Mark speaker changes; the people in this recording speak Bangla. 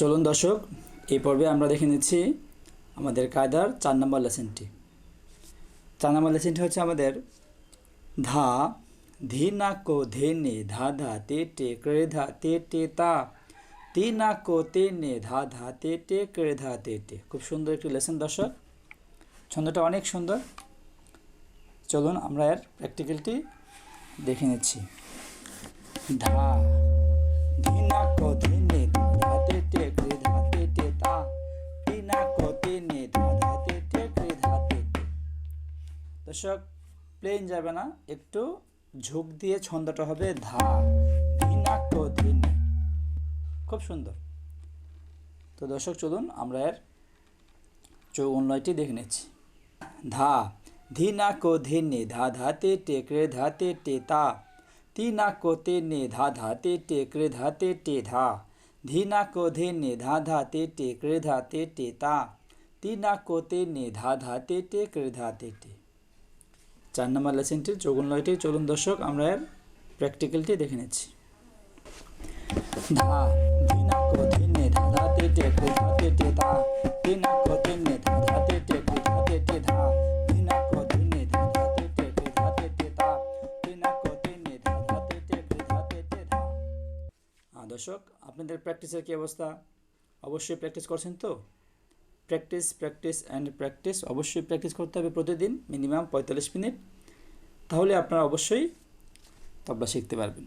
Speaker 1: চলুন দর্শক, এই পর্বে আমরা দেখে নিচ্ছি আমাদের কায়দার চার নম্বর লেসেনটি। চার নম্বর লেসেনটি হচ্ছে আমাদের ধা, ধি না কো ধে নে, ধা ধা তে টে ক্রে ধা তে টে তা, তি না কো তে নে, ধা ধা তে টে ক্রে ধা তে টে। খুব সুন্দর একটি লেসেন দর্শক, ছন্দটা অনেক সুন্দর। চলুন আমরা এর প্র্যাকটিক্যালটি দেখে নিচ্ছি। ধি দর্শক প্লেন যাবে না, একটু ঝোঁক দিয়ে ছন্দটা হবে ধা ধিনাক্য ধিনে। খুব সুন্দর। তো দর্শক, চলুন আমরা এর চৌনলয়টি দেখে নিচ্ছি। ধা ধিনাক্য ধিনে, ধা ধাতে টেকরে ধাতে টে তা। তিনাক্য তেনে, ধা ধাতে টেকরে ধাতে টে ধা। ধিনাক্য ধিনে, ধা ধাতে টেকরে ধাতে টে তা। তিনাক্য তেনে, ধা ধাতে টেকরে ধাতে টে চার নম্বর লেসেনটির চৌগুণলয়টি চলুন দর্শক আমরা এর প্র্যাকটিক্যালটি দেখে নিচ্ছি টে হ্যাঁ দর্শক আপনাদের প্র্যাকটিসের কি অবস্থা অবশ্যই প্র্যাকটিস করছেন তো প্র্যাকটিস প্র্যাকটিস অ্যান্ড প্র্যাকটিস অবশ্যই প্র্যাকটিস করতে হবে প্রতিদিন মিনিমাম পঁয়তাল্লিশ মিনিট। তাহলে আপনারা অবশ্যই তবলা শিখতে পারবেন।